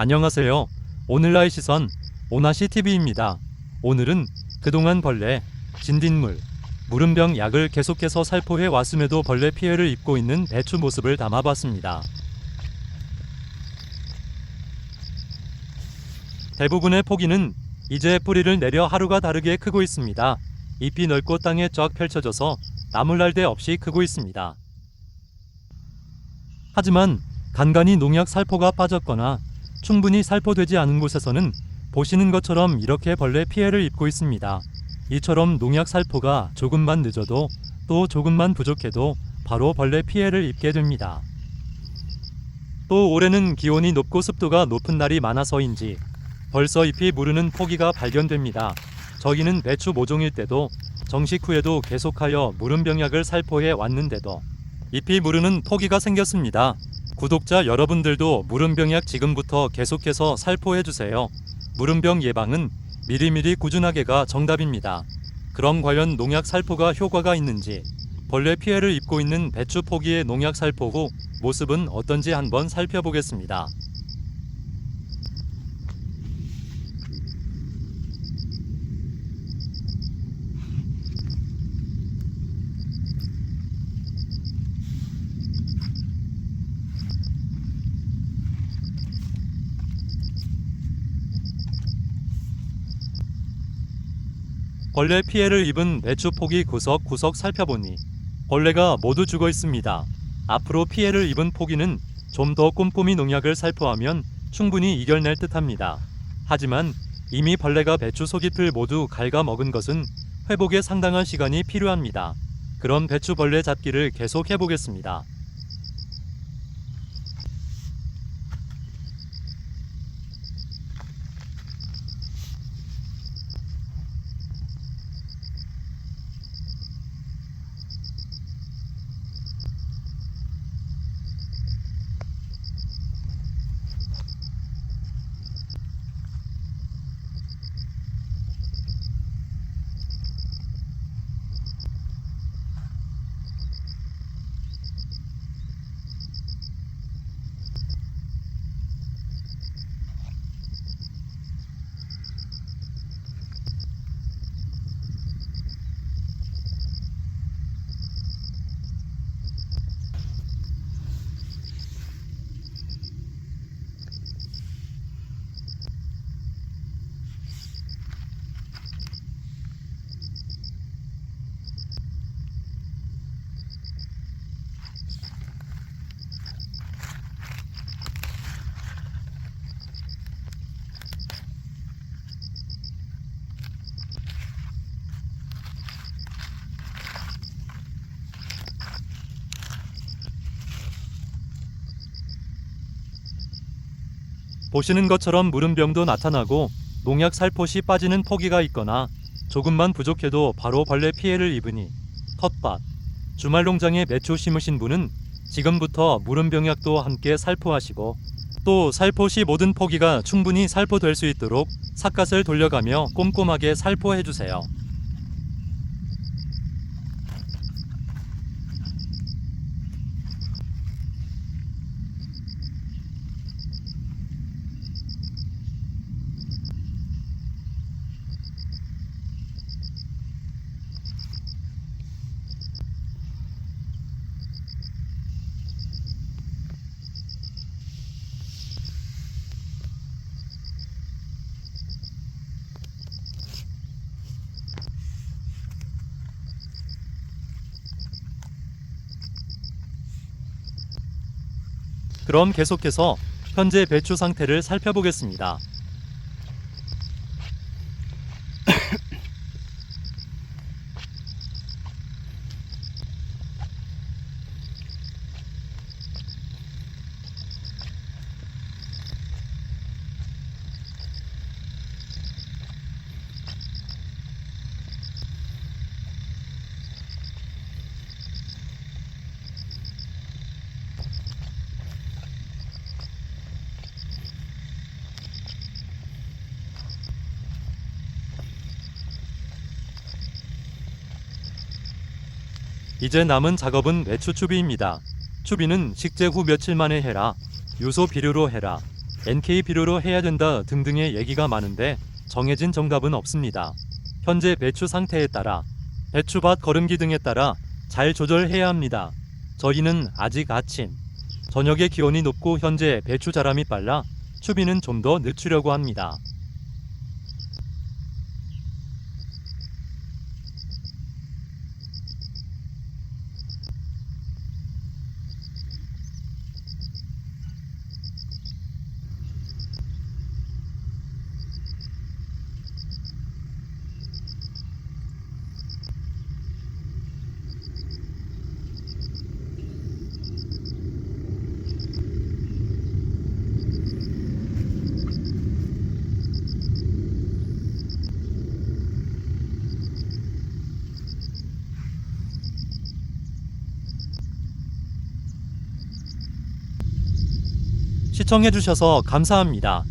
안녕하세요. 오늘날 시선 오나시 TV입니다. 오늘은 그동안 벌레, 진딧물, 물음병 약을 계속해서 살포해 왔음에도 벌레 피해를 입고 있는 배추 모습을 담아봤습니다. 대부분의 포기는 이제 뿌리를 내려 하루가 다르게 크고 있습니다. 잎이 넓고 땅에 쫙 펼쳐져서 나물 날 데 없이 크고 있습니다. 하지만 간간히 농약 살포가 빠졌거나 충분히 살포되지 않은 곳에서는 보시는 것처럼 이렇게 벌레 피해를 입고 있습니다. 이처럼 농약 살포가 조금만 늦어도 또 조금만 부족해도 바로 벌레 피해를 입게 됩니다. 또 올해는 기온이 높고 습도가 높은 날이 많아서인지 벌써 잎이 무르는 포기가 발견됩니다. 저희는 배추 모종일 때도 정식 후에도 계속하여 무름병약을 살포해 왔는데도 잎이 무르는 포기가 생겼습니다. 구독자 여러분들도 무름병약 지금부터 계속해서 살포해 주세요. 무름병 예방은 미리미리 꾸준하게가 정답입니다. 그럼 과연 농약 살포가 효과가 있는지 벌레 피해를 입고 있는 배추 포기의 농약 살포 후 모습은 어떤지 한번 살펴보겠습니다. 벌레 피해를 입은 배추 포기 구석구석 살펴보니 벌레가 모두 죽어 있습니다. 앞으로 피해를 입은 포기는 좀 더 꼼꼼히 농약을 살포하면 충분히 이겨낼 듯합니다. 하지만 이미 벌레가 배추 속잎을 모두 갉아먹은 것은 회복에 상당한 시간이 필요합니다. 그럼 배추 벌레 잡기를 계속 해보겠습니다. 보시는 것처럼 물음병도 나타나고 농약 살포시 빠지는 포기가 있거나 조금만 부족해도 바로 벌레 피해를 입으니 텃밭, 주말 농장에 매초 심으신 분은 지금부터 물음병약도 함께 살포하시고 또 살포 시 모든 포기가 충분히 살포될 수 있도록 삿갓을 돌려가며 꼼꼼하게 살포해 주세요. 그럼 계속해서 현재 배추 상태를 살펴보겠습니다. 이제 남은 작업은 배추 추비입니다. 추비는 식재 후 며칠 만에 해라. 요소 비료로 해라. NK 비료로 해야 된다 등등의 얘기가 많은데 정해진 정답은 없습니다. 현재 배추 상태에 따라 배추밭 거름기 등에 따라 잘 조절해야 합니다. 저희는 아직 아침, 저녁에 기온이 높고 현재 배추 자람이 빨라 추비는 좀 더 늦추려고 합니다. 시청해주셔서 감사합니다.